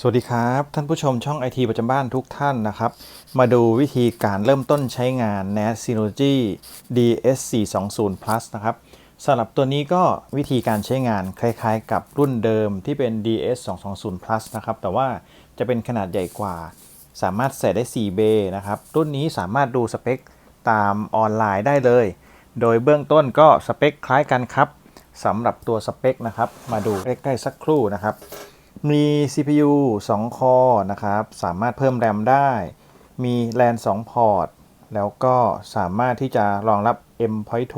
สวัสดีครับ ท่านผู้ชมช่องไอทีประจำบ้านทุกท่านนะครับ มาดูวิธีการเริ่มต้นใช้งาน NAS Synology DS420 Plus นะครับสำหรับตัวนี้ก็วิธีการใช้งานคล้ายๆ กับรุ่นเดิมที่เป็น DS220 Plus นะครับ แต่ว่าจะเป็นขนาดใหญ่กว่า สามารถใส่ได้ 4 เบย์นะครับ รุ่นนี้สามารถดูสเปคตามออนไลน์ได้เลย โดยเบื้องต้นก็สเปคคล้ายกันครับสำหรับตัวสเปคนะครับ มาดูใกล้ๆสักครู่นะครับ มี CPU 2 คอนะครับ สามารถเพิ่มแรมได้ มี LAN 2 พอร์ต แล้วก็สามารถที่จะรองรับ M.2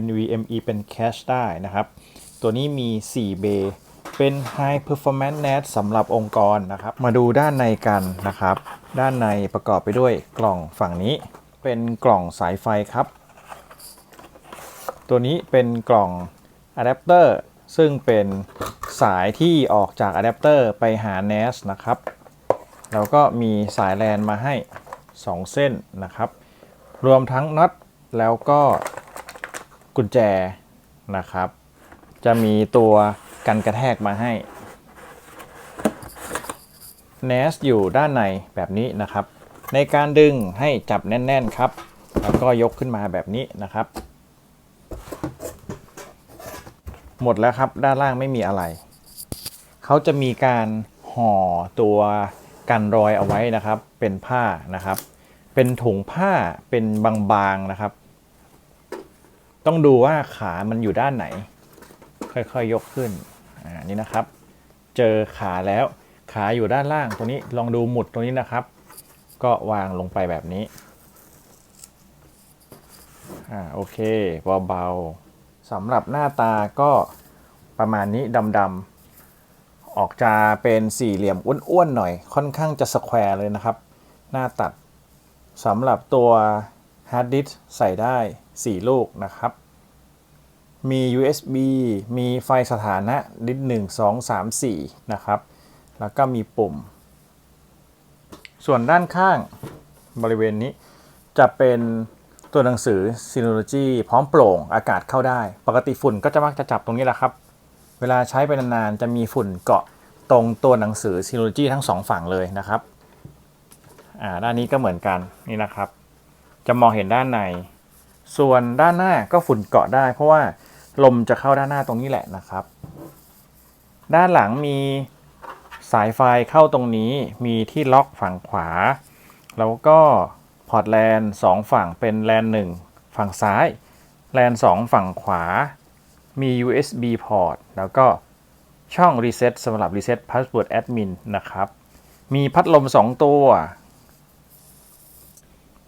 NVMe เป็น cache ได้นะครับ ตัวนี้มี 4 เบเป็น High Performance NAS สำหรับองค์กรนะครับ มาดูด้านในกันนะครับ ด้านในประกอบไปด้วยกล่องฝั่งนี้ เป็นกล่องสายไฟครับ ตัวนี้เป็นกล่องอะแดปเตอร์ ซึ่งเป็นสายที่ออกจากอะแดปเตอร์ไปหา NAS นะครับแล้วก็มีสายแลนมาให้ 2 เส้นนะครับ รวมทั้งน็อตแล้วก็กุญแจนะครับ จะมีตัวกันกระแทกมาให้ NAS อยู่ด้านในแบบนี้นะครับ ในการดึงให้จับแน่น ๆ ครับ แล้วก็ยกขึ้นมาแบบนี้นะครับ หมดแล้วครับด้านล่างไม่มีอะไร เขาจะมีการห่อตัวกันรอยเอาไว้นะครับ เป็นผ้านะครับ เป็นถุงผ้าเป็นบางๆนะครับ ต้องดูว่าขามันอยู่ด้านไหน ค่อยๆยยกขึ้นอ่านี่นะครับ เจอขาแล้วขาอยู่ด้านล่างตัวนี้ลองดูหมุดตรงนี้นะครับ ก็วางลงไปแบบนี้อ่าโอเคเบาๆ สำหรับหน้าตาก็ประมาณนี้ดำๆออกจะเป็นสี่เหลี่ยมอ้วนๆหน่อย ค่อนข้างจะสแควร์เลยนะครับ หน้าตัดสำหรับตัวฮาร์ดดิสใส่ได้ 4 ลูกนะครับ มี USB มีไฟสถานะดิส1 2 3 4 นะครับ แล้วก็มีปุ่ม ส่วนด้านข้างบริเวณนี้จะเป็น ตัวหนังสือ Synology พร้อมโปร่งอากาศเข้าได้ ปกติฝุ่นก็จะมักจะจับตรงนี้แหละครับ เวลาใช้ไปนานๆ จะมีฝุ่นเกาะตรงตัวหนังสือ Synology ทั้งสองฝั่งเลยนะครับอ่าด้านนี้ก็เหมือนกันนี่นะครับ จะมองเห็นด้านใน ส่วนด้านหน้าก็ฝุ่นเกาะได้ เพราะว่าลมจะเข้าด้านหน้าตรงนี้แหละนะครับ ด้านหลังมีสายไฟเข้าตรงนี้มีที่ล็อกฝั่งขวา แล้วก็ พอร์ตแลนสองฝั่งเป็นแลนหนึ่งฝั่งซ้าย แลนสองฝั่งขวา มี USB port แล้วก็ช่อง reset สำหรับ reset password admin นะครับ มีพัดลม 2 ตัว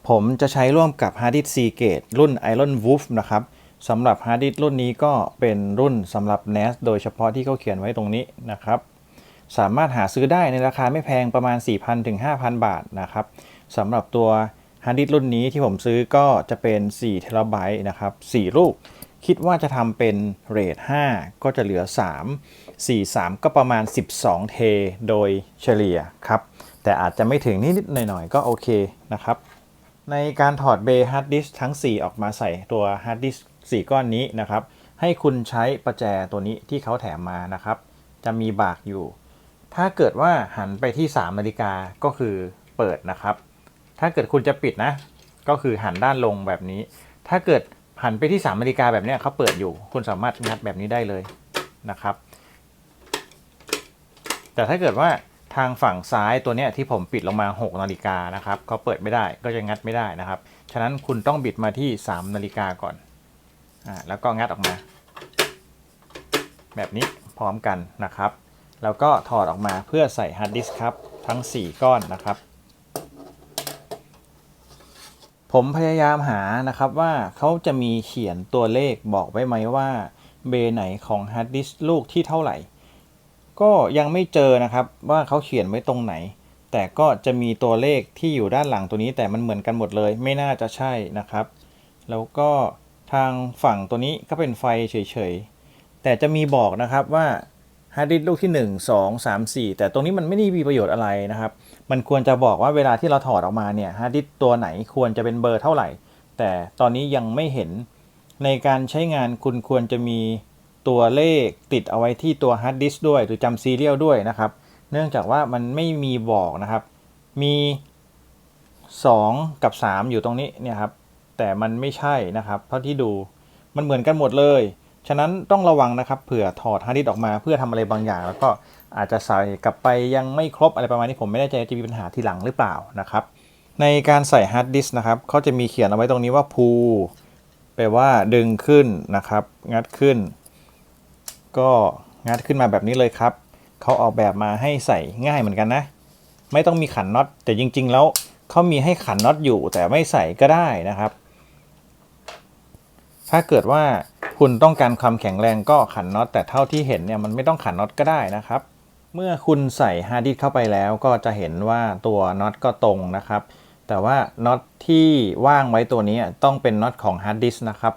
ผมจะใช้ร่วมกับ hard disk Seagate รุ่น Iron Wolf นะครับสำหรับ hard disk รุ่นนี้ก็เป็นรุ่นสำหรับ NAS โดยเฉพาะที่เขาเขียนไว้ตรงนี้นะครับ สามารถหาซื้อได้ในราคาไม่แพงประมาณ 4,000ถึง5,000 บาทนะครับสำหรับตัว ฮาร์ดดิสรุ่นนี้ที่ผมซื้อก็จะเป็น4เทราไบต์นะครับ4ลูก คิดว่าจะทำเป็นเรท5ก็จะเหลือ 3 4 3 ก็ประมาณ 12 เท โดยเฉลี่ยครับ แต่อาจจะไม่ถึงนิดๆหน่อยๆ ก็โอเคนะครับ ในการถอดเบย์ฮาร์ดดิสทั้ง 4 ออกมาใส่ตัวฮาร์ดดิส4ก้อนนี้นะครับ ให้คุณใช้ประแจตัวนี้ที่เขาแถมมานะครับ จะมีบากอยู่ ถ้าเกิดว่าหันไปที่ 3 นาฬิกาก็คือเปิดนะครับ ถ้าเกิดคุณจะปิดนะ ก็คือหันด้านลงแบบนี้ ถ้าเกิดหันไปที่3นาฬิกาแบบนี้เขาเปิดอยู่ คุณสามารถงัดแบบนี้ได้เลยนะครับ แต่ถ้าเกิดว่าทางฝั่งซ้ายตัวเนี้ยที่ผมปิดลงมา 6นาฬิกานะครับเขาเปิดไม่ได้ก็จะงัดไม่ได้นะครับ ฉะนั้นคุณต้องบิดมาที่ 3นาฬิกาก่อนอ่าแล้วก็งัดออกมา แบบนี้พร้อมกันนะครับ แล้วก็ถอดออกมาเพื่อใส่ฮาร์ดดิสก์ครับทั้ง 4 ก้อนนะครับ ผมพยายามหานะครับว่าเขาจะมีเขียนตัวเลขบอกไว้ไหมว่าเบย์ไหนของฮาร์ดดิสก์ลูกที่เท่าไหร่ ก็ยังไม่เจอนะครับว่าเขาเขียนไว้ตรงไหน แต่ก็จะมีตัวเลขที่อยู่ด้านหลังตัวนี้แต่มันเหมือนกันหมดเลย ไม่น่าจะใช่นะครับ แล้วก็ทางฝั่งตัวนี้ก็เป็นไฟเฉยๆ แต่จะมีบอกนะครับว่าฮาร์ดดิสก์ลูกที่ 1 2 3 4 แต่ตรงนี้มันไม่ได้มีประโยชน์อะไรนะครับ มันควรจะบอกว่าเวลาที่เราถอดออกมาเนี่ยฮาร์ดดิสตัวไหนควรจะเป็นเบอร์เท่าไหร่ แต่ตอนนี้ยังไม่เห็น ในการใช้งานคุณควรจะมีตัวเลขติดเอาไว้ที่ตัวฮาร์ดดิสด้วย หรือจำซีเรียลด้วยนะครับ เนื่องจากว่ามันไม่มีบอกนะครับ มี 2 กับ 3 อยู่ตรงนี้เนี่ยครับ แต่มันไม่ใช่นะครับเท่าที่ดูมันเหมือนกันหมดเลย ฉะนั้นต้องระวังนะครับ เผื่อถอดฮาร์ดดิสออกมาเพื่อทำอะไรบางอย่าง แล้วก็ อาจจะใส่กลับไปยังไม่ครบอะไรประมาณนี้ผมไม่แน่ใจจะมีปัญหาทีหลังหรือเปล่านะครับ ในการใส่ฮาร์ดดิสนะครับเขาจะมีเขียนเอาไว้ตรงนี้ว่าพูแปลว่าดึงขึ้นนะครับ งัดขึ้น ก็งัดขึ้นมาแบบนี้เลยครับเขาออกแบบมาให้ใส่ง่ายเหมือนกันนะ ไม่ต้องมีขันน็อตแต่จริง ๆ แล้วเขามีให้ขันน็อตอยู่แต่ไม่ใส่ก็ได้นะครับ ถ้าเกิดว่าคุณต้องการความแข็งแรงก็ขันน็อตแต่เท่าที่เห็นเนี่ยมันไม่ต้องขันน็อตก็ได้นะครับ เมื่อคุณใส่ฮาร์ดดิสเข้าไปแล้วก็จะเห็นว่าตัวน็อตก็ตรงนะครับ แต่ว่าน็อตที่ว่างไว้ตัวนี้ต้องเป็นน็อตของฮาร์ดดิสนะครับ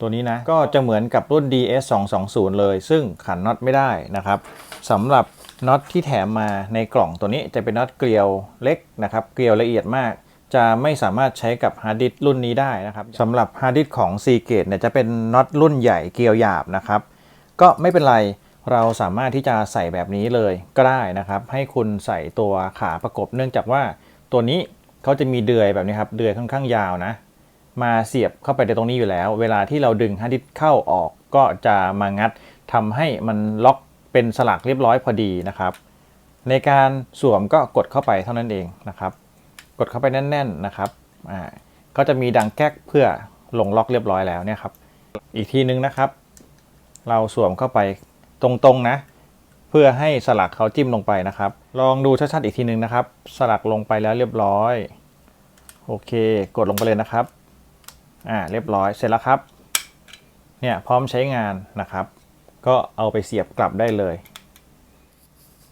ตัวนี้นะก็จะเหมือนกับรุ่น DS 2 2 0เลย ซึ่งขันน็อตไม่ได้นะครับสำหรับน็อตที่แถมมาในกล่องตัวนี้จะเป็นน็อตเกลียวเล็กนะครับ เกลียวละเอียดมาก จะไม่สามารถใช้กับฮาร์ดดิสรุ่นนี้ได้นะครับสำหรับฮาร์ดดิสของ c g a t e เนี่ยจะเป็นน็อตรุ่นใหญ่เกลียวหยาบนะครับ ก็ไม่เป็นไร เราสามารถที่จะใส่แบบนี้เลยก็ได้นะครับ ให้คุณใส่ตัวขาประกบ เนื่องจากว่าตัวนี้เขาจะมีเดือยแบบนี้ครับ เดือยค่อนข้างยาวนะ มาเสียบเข้าไปในตรงนี้อยู่แล้ว เวลาที่เราดึงฮาร์ดดิสเข้าออกก็จะมางัดทำให้มันล็อกเป็นสลักเรียบร้อยพอดีนะครับ ในการสวมก็กดเข้าไปเท่านั้นเองนะครับ กดเข้าไปแน่น ๆนะครับอ่าก็จะมีดังแก๊กเพื่อลงล็อกเรียบร้อยแล้วเนี่ยครับ อีกทีนึงนะครับ เราสวมเข้าไป ตรงๆนะ เพื่อให้สลักเขาจิ้มลงไปนะครับ ลองดูชัดๆอีกทีนึงนะครับ สลักลงไปแล้วเรียบร้อยโอเค กดลงไปเลยนะครับอ่าเรียบร้อยเสร็จแล้วครับเนี่ยพร้อมใช้งานนะครับ ก็เอาไปเสียบกลับได้เลย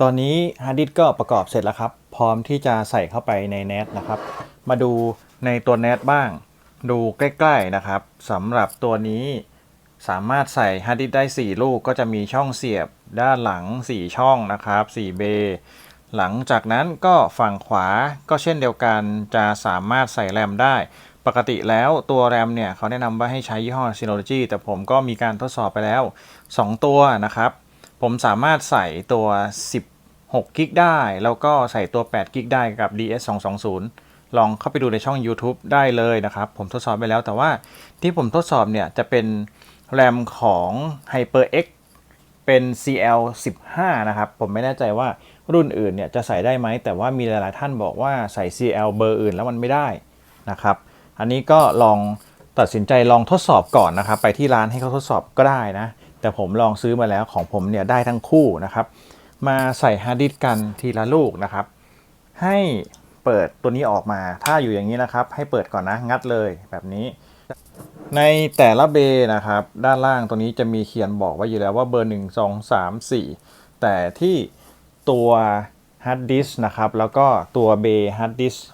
ตอนนี้ฮาร์ดดิสก์ก็ประกอบเสร็จแล้วครับ พร้อมที่จะใส่เข้าไปในเนตนะครับ มาดูในตัวเนตบ้าง ดูใกล้ ๆนะครับสำหรับตัวนี้ สามารถใส่ฮาร์ดดิสได้ 4 ลูกก็จะมีช่องเสียบด้านหลัง 4 ช่องนะครับ4เบย์หลังจากนั้นก็ฝั่งขวาก็เช่นเดียวกันจะสามารถใส่แรมได้ ปกติแล้วตัวแรมเนี่ยเขาแนะนำว่าให้ใช้ยี่ห้อ Synology แต่ผมก็มีการทดสอบไปแล้ว 2 ตัวนะครับ ผมสามารถใส่ตัว 16 กิกได้ แล้วก็ใส่ตัว 8 กิกได้กับ DS 220 ลองเข้าไปดูในช่อง YouTube ได้เลยนะครับ ผมทดสอบไปแล้วแต่ว่าที่ผมทดสอบเนี่ยจะเป็น แรมของ HyperX เป็น CL 15 นะครับ ผมไม่แน่ใจว่ารุ่นอื่นเนี่ยจะใส่ได้ไหม แต่ว่ามีหลายๆท่านบอกว่าใส่ CL เบอร์อื่นแล้วมันไม่ได้นะครับ อันนี้ก็ลองตัดสินใจลองทดสอบก่อนนะครับ ไปที่ร้านให้เขาทดสอบก็ได้นะ แต่ผมลองซื้อมาแล้วของผมเนี่ยได้ทั้งคู่นะครับ มาใส่ฮาร์ดดิสก์กันทีละลูกนะครับ ให้เปิดตัวนี้ออกมา ถ้าอยู่อย่างนี้นะครับ ให้เปิดก่อนนะ งัดเลยแบบนี้ ในแต่ละเบย์นะครับ ด้านล่างตัวนี้จะมีเขียนบอกไว้อยู่แล้วว่าเบอร์ 1 2 3 4 แต่ที่ตัวฮาร์ดดิสก์นะครับ แล้วก็ตัวเบย์ฮาร์ดดิสก์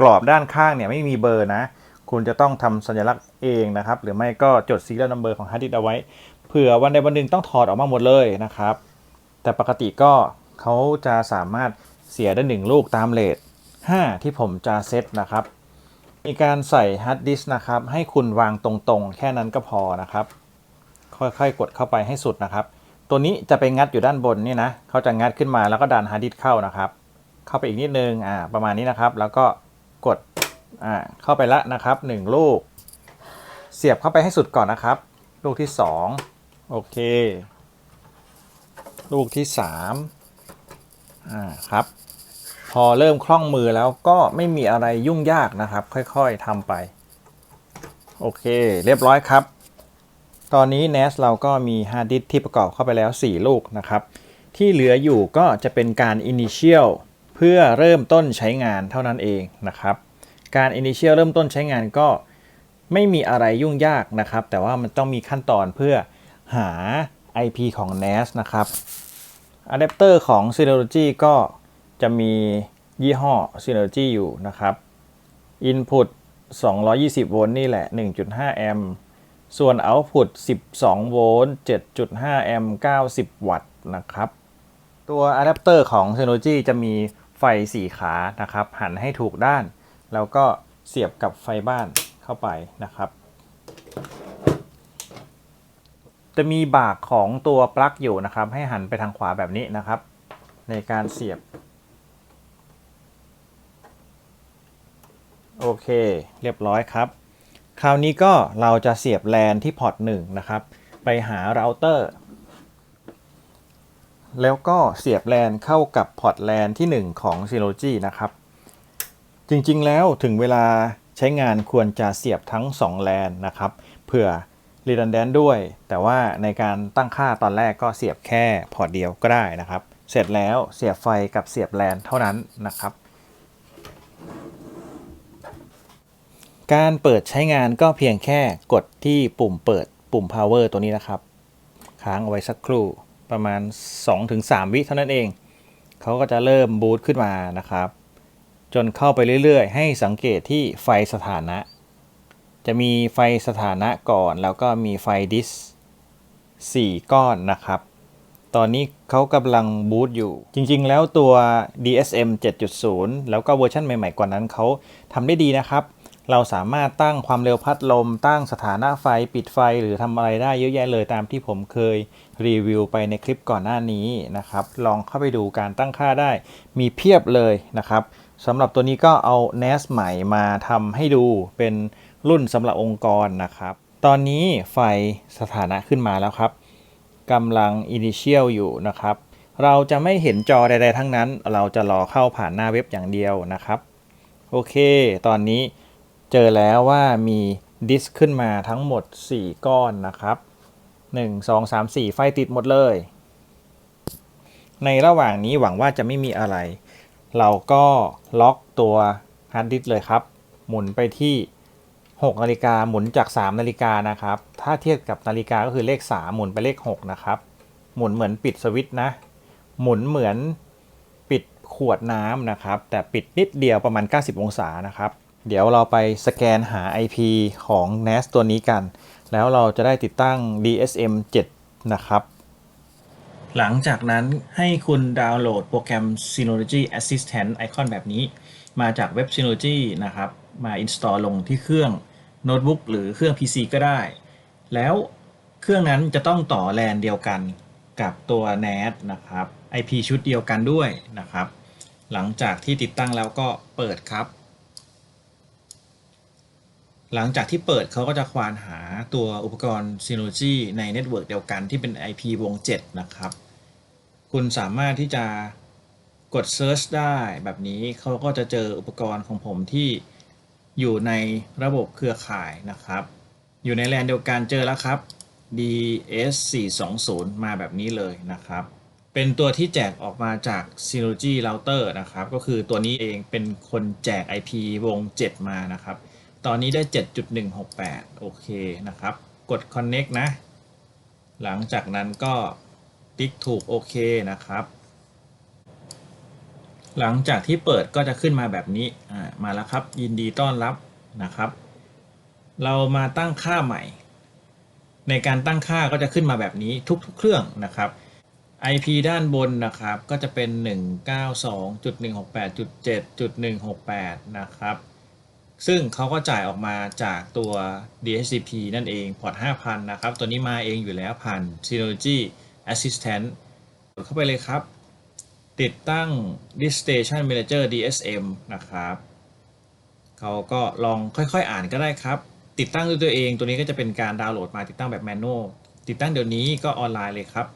กรอบด้านข้างเนี่ยไม่มีเบอร์นะ คุณจะต้องทำสัญลักษณ์เองนะครับ หรือไม่ก็จด serial number ของฮาร์ดดิสก์เอาไว้ เผื่อวันใดวันหนึ่งต้องถอดออกมาหมดเลยนะครับ แต่ปกติก็เขาจะสามารถเสียได้หนึ่งลูกตามเลท5ที่ผมจะเซตนะครับ มีการใส่ฮาร์ดดิสนะครับ ให้คุณวางตรงๆ แค่นั้นก็พอนะครับ ค่อยๆ กดเข้าไปให้สุดนะครับ ตัวนี้จะไปงัดอยู่ด้านบนนี่นะเขาจะงัดขึ้นมาแล้วก็ดันฮาร์ดดิสเข้านะครับ เข้าไปอีกนิดนึงอ่าประมาณนี้นะครับ แล้วก็กดอ่าเข้าไปละนะครับหนึ่งลูก เสียบเข้าไปให้สุดก่อนนะครับ ลูกที่สองโอเค ลูกที่สามอ่าครับ อเริ่มคล่องมือแล้วก็ไม่มีอะไรยุ่งยากนะครับ ค่อยๆทำไป โอเค เรียบร้อยครับ ตอนนี้ NAS เราก็มีฮาร์ดดิสก์ที่ประกอบเข้าไปแล้ว 4 ลูกนะครับ ที่เหลืออยู่ก็จะเป็นการ Initial เพื่อเริ่มต้นใช้งานเท่านั้นเองนะครับ การ Initial เริ่มต้นใช้งานก็ไม่มีอะไรยุ่งยากนะครับ แต่ว่ามันต้องมีขั้นตอนเพื่อหา IP ของ NAS นะครับอะแดปเตอร์ของ Synology ก็ จะมียี่ห้อ Synology อยู่นะครับ Input 220 โวลต์นี่แหละ 1.5 แอมป์ส่วน Output 12 โวลต์ 7.5 แอมป์ 90 วัตต์นะครับ ตัวอะแดปเตอร์ของ Synology จะมีไฟ 4 ขานะครับ หันให้ถูกด้าน แล้วก็เสียบกับไฟบ้านเข้าไปนะครับ จะมีบากของตัวปลั๊กอยู่นะครับ ให้หันไปทางขวาแบบนี้นะครับ ในการเสียบ โอเค เรียบร้อยครับ คราวนี้ก็เราจะเสียบแลนที่พอร์ต1นะครับ ไปหาเราเตอร์ แล้วก็เสียบแลนเข้ากับพอร์ตแลนที่ 1 ของ Synology นะครับ จริงๆ แล้วถึงเวลาใช้งานควรจะเสียบทั้ง2แลนนะครับ เผื่อ redundant ด้วย แต่ว่าในการตั้งค่าตอนแรกก็เสียบแค่พอร์ตเดียวก็ได้นะครับ เสร็จแล้วเสียบไฟกับเสียบแลนเท่านั้นนะครับ การเปิดใช้งานก็เพียงแค่กดที่ปุ่มเปิดปุ่ม power ตัวนี้นะครับ ค้างเอาไว้สักครู่ประมาณ 2-3 วิเท่านั้นเอง เขาก็จะเริ่มบูตขึ้นมานะครับ จนเข้าไปเรื่อยๆ ให้สังเกตที่ไฟสถานะ จะมีไฟสถานะก่อน แล้วก็มีไฟดิส4 ก้อนนะครับ ตอนนี้เขากำลังบูตอยู่ จริงๆ แล้วตัว DSM 7.0 แล้วก็เวอร์ชันใหม่ๆ กว่านั้นเขาทำได้ดีนะครับ เราสามารถตั้งความเร็วพัดลม ตั้งสถานะไฟปิดไฟหรือทำอะไรได้เยอะแยะเลยตามที่ผมเคยรีวิวไปในคลิปก่อนหน้านี้นะครับ ลองเข้าไปดูการตั้งค่าได้มีเพียบเลยนะครับสำหรับตัวนี้ก็เอา NAS ใหม่มาทำให้ดูเป็นรุ่นสำหรับองค์กรนะครับ ตอนนี้ไฟสถานะขึ้นมาแล้วครับกำลัง Initial อยู่นะครับ เราจะไม่เห็นจอใดๆทั้งนั้น เราจะรอเข้าผ่านหน้าเว็บอย่างเดียวนะครับ โอเค ตอนนี้ จอแล้วว่ามีดิสขึ้นมาทั้งหมด 4 ก้อนนะครับ 1 2 3 4 ไฟติดหมดเลย ในระหว่างนี้หวังว่าจะไม่มีอะไร เราก็ล็อกตัวฮาร์ดดิสเลยครับ หมุนไปที่ 6 นาฬิกาหมุนจาก 3 นาฬิกานะครับ ถ้าเทียบกับนาฬิกาก็คือเลข 3 หมุนไปเลข 6 นะครับ หมุนเหมือนปิดสวิตช์นะ หมุนเหมือนปิดขวดน้ำนะครับ แต่ปิดนิดเดียวประมาณ 90 องศานะครับ เดี๋ยวเราไปสแกนหา IP ของ NAS ตัวนี้กัน แล้วเราจะได้ติดตั้ง DSM 7 นะครับ หลังจากนั้นให้คุณดาวน์โหลดโปรแกรม Synology Assistant ไอคอนแบบนี้ มาจากเว็บ Synology นะครับ มา install ลงที่เครื่องโน้ตบุ๊กหรือเครื่อง PC ก็ได้ แล้วเครื่องนั้นจะต้องต่อแลนเดียวกันกับตัว NAS นะครับ IP ชุดเดียวกันด้วยนะครับ หลังจากที่ติดตั้งแล้วก็เปิดครับ หลังจากที่เปิดเขาก็จะควานหาตัวอุปกรณ์ Synology ในเน็ตเวิร์กเดียวกันที่เป็น IP วง 7 นะครับ คุณสามารถที่จะกด Search ได้แบบนี้เขาก็จะเจออุปกรณ์ของผมที่อยู่ในระบบเครือข่ายนะครับ อยู่ในแลนเดียวกันเจอแล้วครับ DS420 มาแบบนี้เลยนะครับ เป็นตัวที่แจกออกมาจาก Synology Router นะครับ ก็คือตัวนี้เองเป็นคนแจก IP วง 7 มานะครับ ตอนนี้ได้ 7.168 โอเคนะครับ กด Connect นะ หลังจากนั้นก็ติ๊กถูกโอเคนะครับ หลังจากที่เปิดก็จะขึ้นมาแบบนี้อ่ามาแล้วครับ ยินดีต้อนรับนะครับ เรามาตั้งค่าใหม่ ในการตั้งค่าก็จะขึ้นมาแบบนี้ทุกๆ เครื่องนะครับ IP ด้านบนนะครับก็จะเป็น 192.168.7.168 นะครับ ซึ่งเขาก็จ่ายออกมาจากตัว DHCP นั่นเองพอร์ต5,000 นะครับ ตัวนี้มาเองอยู่แล้วผ่าน Synology Assistant กดเข้าไปเลยครับ ติดตั้ง Disk Station Manager DSM นะครับ เขาก็ลองค่อยๆอ่านก็ได้ครับ ติดตั้งด้วยตัวเอง ตัวนี้ก็จะเป็นการดาวน์โหลดมาติดตั้งแบบแมนนวลติดตั้งเดี๋ยวนี้ก็ออนไลน์เลยครับ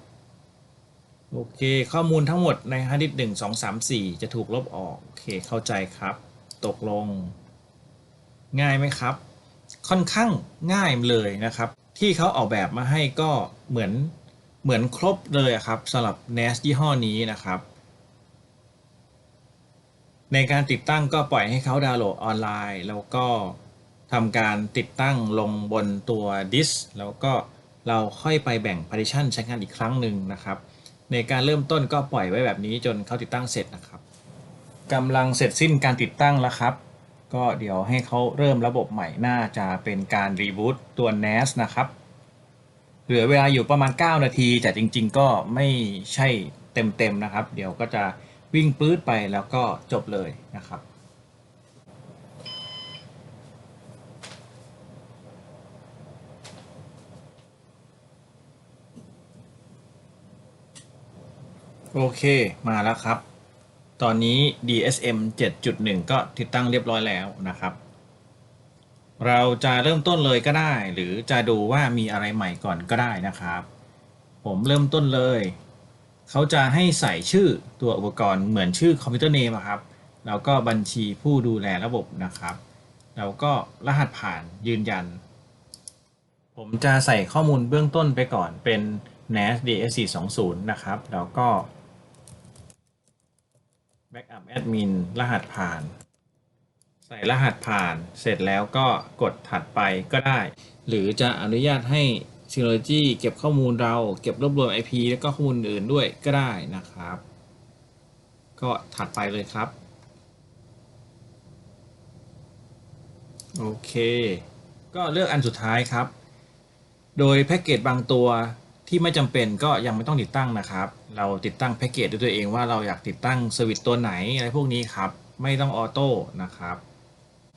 โอเค ข้อมูลทั้งหมดในฮาร์ดดิสก์หนึ่งสองสามสี่จะถูกลบออก โอเค เข้าใจครับ ตกลง ง่ายไหมครับ ค่อนข้างง่ายเลยนะครับ ที่เขาออกแบบมาให้ก็เหมือนเหมือนครบเลยครับสำหรับ NAS ยี่ห้อนี้นะครับ ในการติดตั้งก็ปล่อยให้เขาดาวน์โหลดออนไลน์ แล้วก็ทำการติดตั้งลงบนตัวดิสแล้วก็เราค่อยไปแบ่ง partition ใช้งานอีกครั้งหนึ่งนะครับ ในการเริ่มต้นก็ปล่อยไว้แบบนี้จนเขาติดตั้งเสร็จนะครับกำลังเสร็จสิ้นการติดตั้งแล้วครับ ก็เดี๋ยวให้เขาเริ่มระบบใหม่น่าจะเป็นการรีบูตตัว NAS นะครับ เหลือเวลาอยู่ประมาณ 9 นาทีแต่จริง ๆ ก็ไม่ใช่เต็ม ๆ นะครับ เดี๋ยวก็จะวิ่งปื๊ดไปแล้วก็จบเลยนะครับโอเค มาแล้วครับ ตอนนี้ DSM 7.1 ก็ติดตั้งเรียบร้อยแล้วนะครับ เราจะเริ่มต้นเลยก็ได้ หรือจะดูว่ามีอะไรใหม่ก่อนก็ได้นะครับ ผมเริ่มต้นเลย เขาจะให้ใส่ชื่อตัวอุปกรณ์เหมือนชื่อคอมพิวเตอร์เนมครับ แล้วก็บัญชีผู้ดูแลระบบนะครับ แล้วก็รหัสผ่านยืนยัน ผมจะใส่ข้อมูลเบื้องต้นไปก่อนเป็น NAS DS420 นะครับ แล้วก็ Backup Admin รหัสผ่าน ใส่รหัสผ่านเสร็จแล้วก็กดถัดไปก็ได้ หรือจะอนุญาตให้ Synology เก็บข้อมูลเราเก็บรวบรวม IP แล้วก็ข้อมูลอื่นด้วยก็ได้นะครับ ก็ถัดไปเลยครับ โอเค ก็เลือกอันสุดท้ายครับ โดยแพ็กเกจบางตัว ที่ไม่จำเป็นก็ยังไม่ต้องติดตั้งนะครับ เราติดตั้งแพ็กเกจด้วยตัวเองว่าเราอยากติดตั้งสวิตตัวไหนอะไรพวกนี้ครับ ไม่ต้องออโต้นะครับ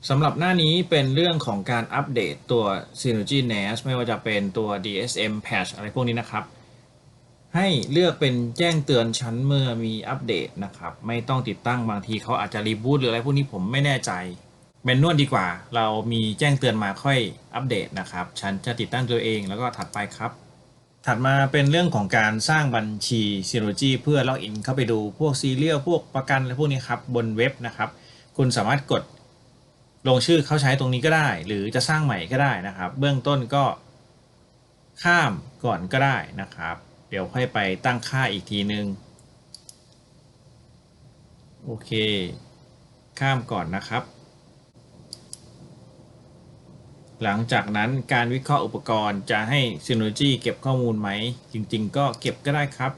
สำหรับหน้านี้เป็นเรื่องของการอัปเดตตัว Synology NAS ไม่ว่าจะเป็นตัว DSM patch อะไรพวกนี้นะครับ ให้เลือกเป็นแจ้งเตือนชั้นเมื่อมีอัปเดตนะครับ ไม่ต้องติดตั้งบางทีเขาอาจจะรีบูตหรืออะไรพวกนี้ผมไม่แน่ใจเมนนวดดีกว่า เรามีแจ้งเตือนมาค่อยอัปเดตนะครับ ฉันจะติดตั้งตัวเองแล้วก็ถัดไปครับ ถัดมาเป็นเรื่องของการสร้างบัญชี Synology เพื่อล็อกอินเข้าไปดูพวกซีเรียลพวกประกันอะไรพวกนี้ครับบนเว็บนะครับ คุณสามารถกดลงชื่อเข้าใช้ตรงนี้ก็ได้ หรือจะสร้างใหม่ก็ได้นะครับ เบื้องต้นก็ข้ามก่อนก็ได้นะครับ เดี๋ยวค่อยไปตั้งค่าอีกทีนึงโอเค ข้ามก่อนนะครับ หลังจากนั้นการวิเคราะห์อุปกรณ์จะให้ Synology เก็บข้อมูลไหม จริงๆ ก็เก็บก็ได้ครับ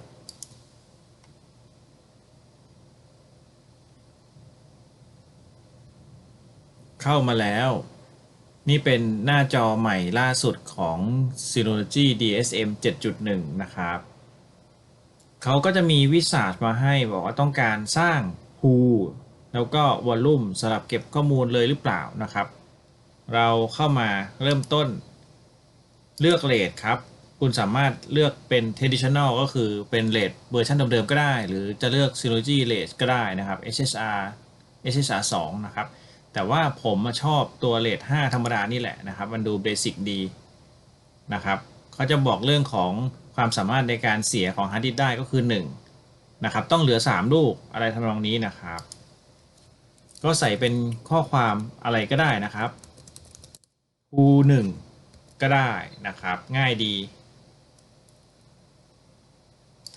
เข้ามาแล้ว นี่เป็นหน้าจอใหม่ล่าสุดของ Synology DSM 7.1 นะครับ เขาก็จะมีวิสาสมาให้บอกว่าต้องการสร้าง pool แล้วก็วอลลุ่มสำหรับเก็บข้อมูลเลยหรือเปล่านะครับ เราเข้ามาเริ่มต้นเลือกเลทครับ คุณสามารถเลือกเป็น traditional ก็คือเป็นเลทเวอร์ชันเดิมๆก็ได้ หรือจะเลือก Synology Rate ก็ได้นะครับ SSR SSR 2 นะครับ แต่ว่าผมมาชอบตัวเลท5ธรรมดานี่แหละนะครับ มันดูเบสิกดีนะครับเขาจะบอกเรื่องของความสามารถในการเสียของฮาร์ดดิสได้ก็คือ 1 นะครับ ต้องเหลือ 3 ลูกอะไรทำนองนี้นะครับ ก็ใส่เป็นข้อความอะไรก็ได้นะครับ คูหนึ่งก็ได้นะครับ ง่ายดี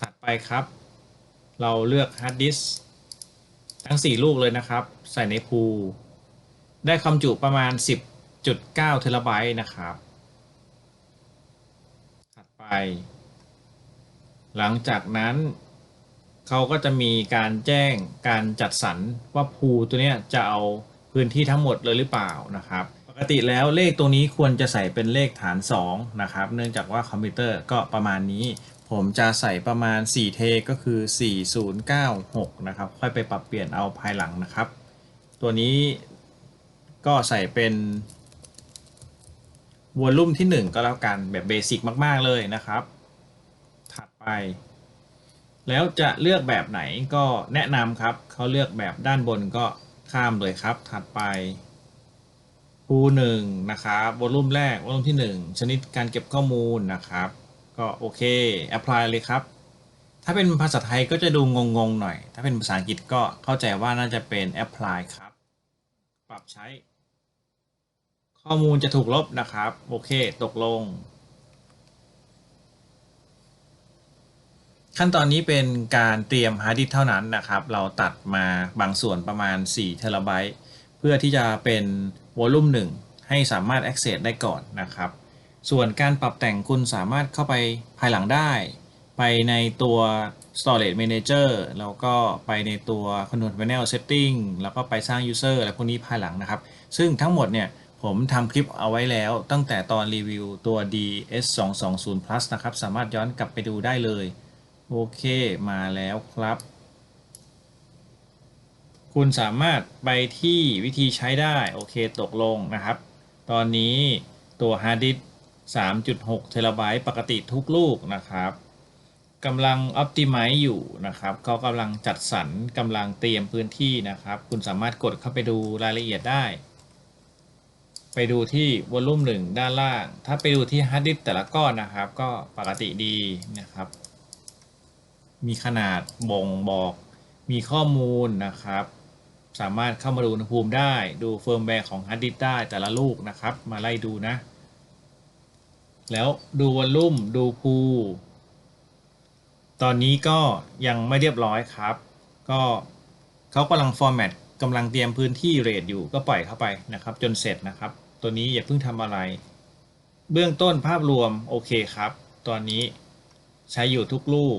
ถัดไปครับ เราเลือกฮาร์ดดิสก์ทั้ง 4 ลูกเลยนะครับ ใส่ในพูได้ความจุประมาณ 10.9 เทราไบต์นะครับ ถัดไป หลังจากนั้นเขาก็จะมีการแจ้งการจัดสรรว่าพูตัวนี้จะเอาพื้นที่ทั้งหมดเลยหรือเปล่านะครับ กติแล้วเลขตรงนี้ควรจะใส่เป็นเลขฐาน 2 นะครับ เนื่องจากว่าคอมพิวเตอร์ก็ประมาณนี้ ผมจะใส่ประมาณ 4 เทก็คือ 4096 นะครับ ค่อยไปปรับเปลี่ยนเอาภายหลังนะครับ ตัวนี้ก็ใส่เป็นวอลลุ่มที่ 1 ก็แล้วกันแบบเบสิกมาก ๆ เลยนะครับ ถัดไป แล้วจะเลือกแบบไหนก็แนะนำครับเขาเลือกแบบด้านบนก็ข้ามเลยครับ ถัดไป ภูหนึ่งนะครับวอลุ่มแรกวอลุ่มที่1ชนิดการเก็บข้อมูลนะครับ ก็โอเค apply เลยครับ ถ้าเป็นภาษาไทยก็จะดูงงๆหน่อย ถ้าเป็นภาษาอังกฤษก็เข้าใจว่าน่าจะเป็น apply ครับ ปรับใช้ ข้อมูลจะถูกลบนะครับ โอเค ตกลง ขั้นตอนนี้เป็นการเตรียมฮาร์ดดิสเท่านั้นนะครับ เราตัดมาบางส่วนประมาณ4เทราไบต์เพื่อที่จะเป็น วอลุ่ม1 ให้สามารถ access ได้ก่อนนะครับ ส่วนการปรับแต่งคุณสามารถเข้าไปภายหลังได้ ไปในตัว storage manager แล้วก็ไปในตัว control panel setting แล้วก็ไปสร้าง user อะไรพวกนี้ภายหลังนะครับ ซึ่งทั้งหมดเนี่ยผมทำคลิปเอาไว้แล้วตั้งแต่ตอนรีวิวตัว DS220 Plus นะครับ สามารถย้อนกลับไปดูได้เลย โอเค มาแล้วครับ คุณสามารถไปที่วิธีใช้ได้ โอเคตกลงนะครับ ตอนนี้ตัวฮาร์ดดิสก์3.6 เทราไบต์ปกติทุกลูกนะครับกำลัง optimize อยู่นะครับเขากำลังจัดสรรกำลังเตรียมพื้นที่นะครับ คุณสามารถกดเข้าไปดูรายละเอียดได้ ไปดูที่วอลลุ่มหนึ่งด้านล่าง ถ้าไปดูที่ฮาร์ดดิสก์แต่ละก้อนนะครับ ก็ปกติดีนะครับ มีขนาดบ่งบอกมีข้อมูลนะครับ สามารถเข้ามาดูอุณหภูมิได้ ดูเฟิร์มแวร์ของฮาร์ดดิสก์ได้แต่ละลูกนะครับ มาไล่ดูนะ แล้วดูวอลลุ่มดูพูตอนนี้ก็ยังไม่เรียบร้อยครับ ก็เขากำลังฟอร์แมตกำลังเตรียมพื้นที่เรทอยู่ก็ปล่อยเข้าไปนะครับ จนเสร็จนะครับ ตัวนี้อย่าเพิ่งทำอะไร เบื้องต้นภาพรวมโอเคครับ ตอนนี้ใช้อยู่ทุกลูก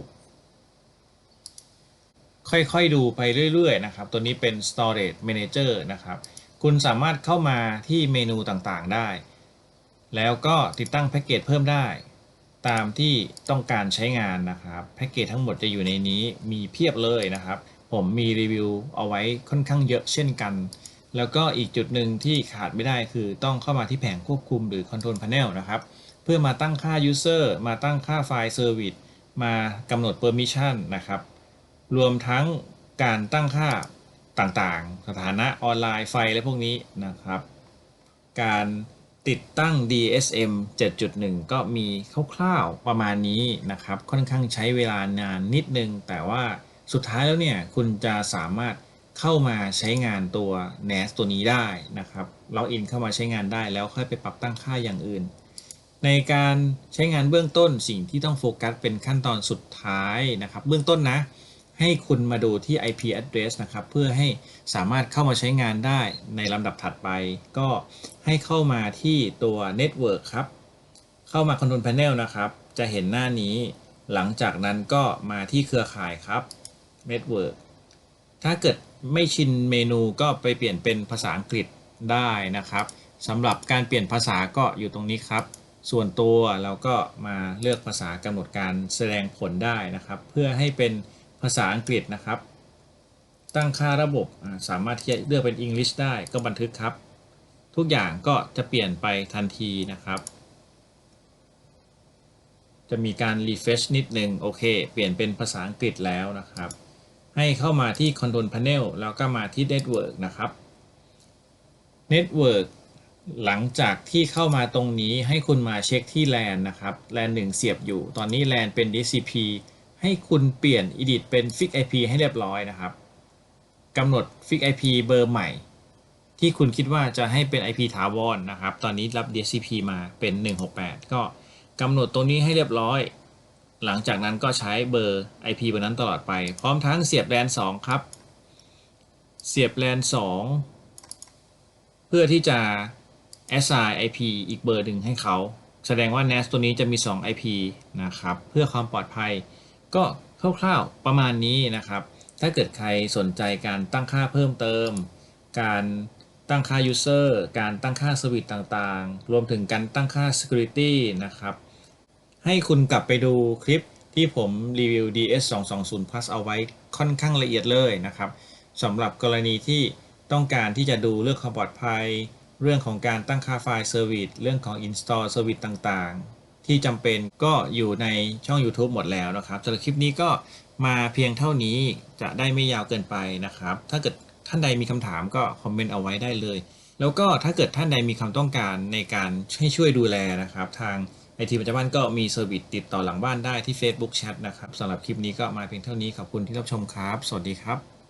ค่อยๆดูไปเรื่อยๆนะครับ ตัวนี้เป็น storage manager นะครับ คุณสามารถเข้ามาที่เมนูต่างๆได้ แล้วก็ติดตั้งแพ็กเกจเพิ่มได้ ตามที่ต้องการใช้งานนะครับ แพ็กเกจทั้งหมดจะอยู่ในนี้มีเพียบเลยนะครับ ผมมีรีวิวเอาไว้ค่อนข้างเยอะเช่นกัน แล้วก็อีกจุดหนึ่งที่ขาดไม่ได้คือต้องเข้ามาที่แผงควบคุมหรือ Control Panel นะครับ เพื่อมาตั้งค่า User มาตั้งค่าไฟล์ Service มากำหนด Permission นะครับ รวมทั้งการตั้งค่าต่างๆ สถานะออนไลน์ไฟและพวกนี้นะครับ การติดตั้ง DSM 7.1 ก็มีคร่าวๆประมาณนี้นะครับ ค่อนข้างใช้เวลานานนิดนึง แต่ว่าสุดท้ายแล้วเนี่ย คุณจะสามารถเข้ามาใช้งานตัว NAS ตัวนี้ได้นะครับล็อกอินเข้ามาใช้งานได้แล้วค่อยไปปรับตั้งค่าอย่างอื่น ในการใช้งานเบื้องต้นสิ่งที่ต้องโฟกัสเป็นขั้นตอนสุดท้ายนะครับ เบื้องต้นนะ ให้คุณมาดูที่ IP address นะครับ เพื่อให้สามารถเข้ามาใช้งานได้ในลำดับถัดไป ก็ให้เข้ามาที่ตัว Network ครับ เข้ามา Control Panel นะครับ จะเห็นหน้านี้ หลังจากนั้นก็มาที่เครือข่ายครับ Network ถ้าเกิดไม่ชินเมนูก็ไปเปลี่ยนเป็นภาษาอังกฤษได้นะครับสำหรับการเปลี่ยนภาษาก็อยู่ตรงนี้ครับ ส่วนตัวเราก็มาเลือกภาษากำหนดการแสดงผลได้นะครับ เพื่อให้เป็น ภาษาอังกฤษนะครับ ตั้งค่าระบบสามารถที่จะเลือกเป็น English ได้ก็บันทึกครับ ทุกอย่างก็จะเปลี่ยนไปทันทีนะครับ จะมีการ refresh นิดนึงโอเค เปลี่ยนเป็นภาษาอังกฤษแล้วนะครับ ให้เข้ามาที่ Control Panel แล้วก็มาที่ Network นะครับ Network หลังจากที่เข้ามาตรงนี้ให้คุณมาเช็คที่ LAN นะครับ LAN 1 เสียบอยู่ ตอนนี้ LAN เป็น DCP ให้คุณเปลี่ยน Edit เป็น Fix IP ให้เรียบร้อยนะครับกำหนด Fix IP เบอร์ใหม่ ที่คุณคิดว่าจะให้เป็น IP ถาวรนะครับ ตอนนี้รับ dhcp มาเป็น 168 ก็กำหนดตรงนี้ให้เรียบร้อย หลังจากนั้นก็ใช้เบอร์ IP เบอร์นั้นตลอดไป พร้อมทั้งเสียบ LAN 2ครับ เสียบ LAN 2เพื่อที่จะ assign IP อีกเบอร์หนึ่งให้เขา แสดงว่า NAS ตัวนี้จะมี 2 IP นะครับ เพื่อความปลอดภัย ก็คร่าวๆประมาณนี้นะครับ ถ้าเกิดใครสนใจการตั้งค่าเพิ่มเติม การตั้งค่า user การตั้งค่า service ต่างๆ รวมถึงการตั้งค่า security นะครับ ให้คุณกลับไปดูคลิปที่ผมรีวิว DS 2 2 0 plus เอาไว้ค่อนข้างละเอียดเลยนะครับสำหรับกรณีที่ต้องการที่จะดูเรื่องความปลอดภัย เรื่องของการตั้งค่าไฟล์ Service เรื่องของ Install Service ต่างๆ ที่จำเป็นก็อยู่ในช่อง YouTube หมดแล้วนะครับสำหรับคลิปนี้ก็มาเพียงเท่านี้จะได้ไม่ยาวเกินไปนะครับ ถ้าเกิดท่านใดมีคำถามก็คอมเมนต์เอาไว้ได้เลย แล้วก็ถ้าเกิดท่านใดมีความต้องการในการให้ช่วยดูแลนะครับ ทางไอทีปัจจุบันก็มีเซอร์วิสติดต่อหลังบ้านได้ที่ Facebook Chat นะครับสำหรับคลิปนี้ก็มาเพียงเท่านี้ขอบคุณที่รับชมครับ สวัสดีครับ